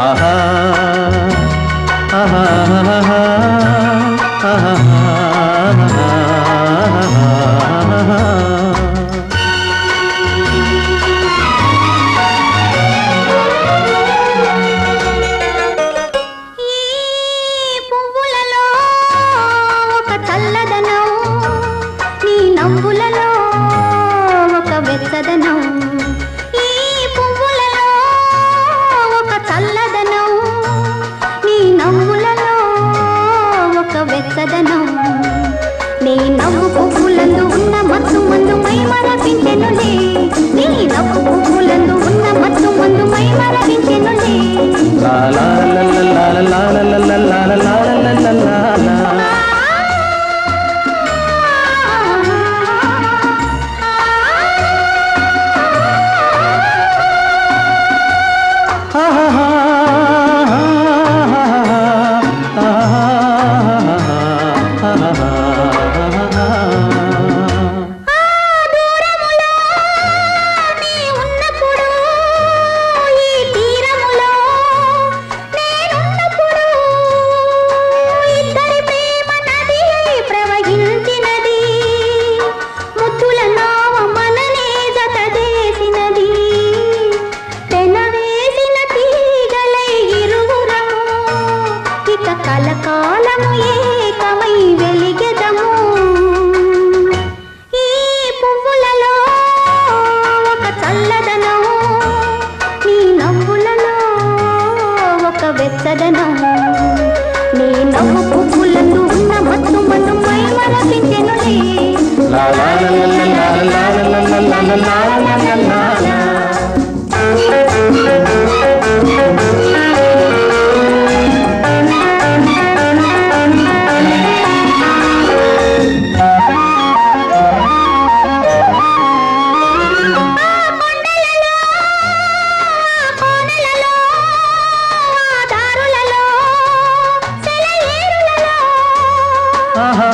ஆஹா నవ్వు పువ్వులందు ఉన్న మత్తు మందు మై మరపించెనులే నీ నవ్వు పువ్వులందు ఉన్న మత్తు మందు మై మరపించెనులే లా లా లా లా లా లా లా లా లా లా లా లా లా లా సదనా నేను నవ్వు ఆహా